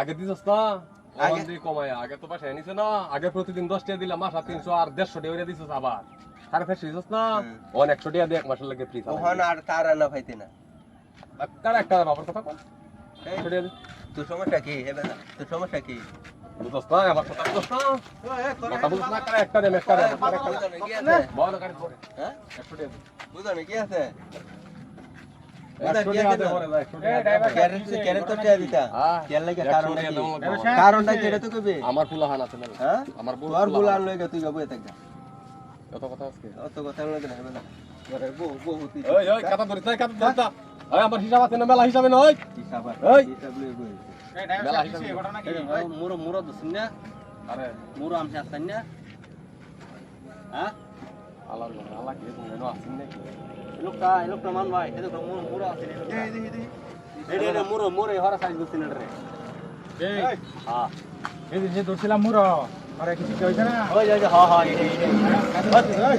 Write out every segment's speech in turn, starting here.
আগে দিছস না? কমায়। আগে তো পাঠায় নিছে না আগে প্রতিদিন দশ টাকা দিলাম মাসা তিনশো আর দেড়শো টাকা দিছস আবার। সাড়ে চারশো দিছস না। ওন একশো টাকা দিয়ে এক মাসের লাগে ফ্রি আর তার আনা পাইতে না। কার একটা বাবার কথা দে। তোর সমস্যা কি হে বেটা তোর সমস্যা কি আমার না না। কি আছে হ্যাঁ না আছে আছে হ্যাঁ, কারণটা তো আমার আছে না। হ্যাঁ তুই যাব এতে কথা আজকে অত কথা না তোরে বহু বহুত ওই ওই কথা ধরিস না কথা ধরিস না আমার হিসাব আছে না মেলা হিসাবে নয়? হিসাব আছে এই। হিসাব মেলা হিসাবে মুরো মুরো দছিন না। আরে। মুরো আমছে আসছেন না। হ্যাঁ? আল্লাহ আল্লাহ কি তুমি জানো আসেন নাকি? লোকটা এই লোকটা মান ভাই এই দেখো মুরো মুরো আছে এই দেখি দেখি। এই রে মুরো মুরো হরা সাইজ দছিন রে। এই। হ্যাঁ। এই যে ধরছিলাম মুরো আরে কিছু কি হইছে না? ওই যে হ্যাঁ হ্যাঁ এই এই।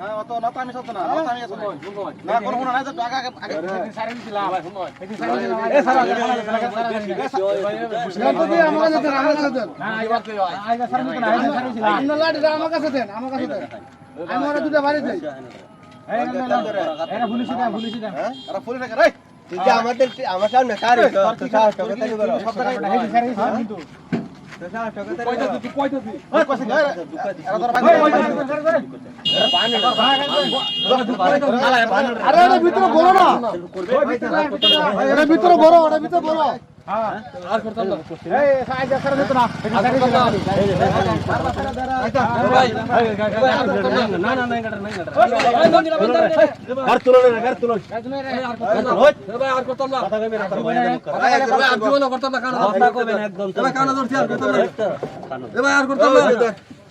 হ্যাঁ আমার কাছে দেন আমার কাছে দেন না। এবার তো আগে সারি দিছিলাম। আগে সারি দিছিলাম ইন্না লাডি আমার কাছে দেন আমার কাছে দেন। আমি ওরা দুটো বাড়ি যাই এই না না এরা পুলিশ দেন পুলিশ দেন এরা পুলিশ রে তুই যে আমাদের আমার সামনে সারি বলো ভিতরে বড় না। ভিতরে বড় ভিতরে হ্যাঁ আর করতাম না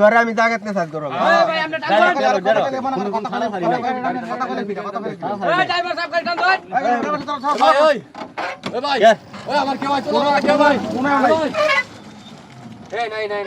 তোরা আমি আর না না চাই করব ভাই আমরা কেউ আছে কেউ ভাই ভাই এই নাই নাই।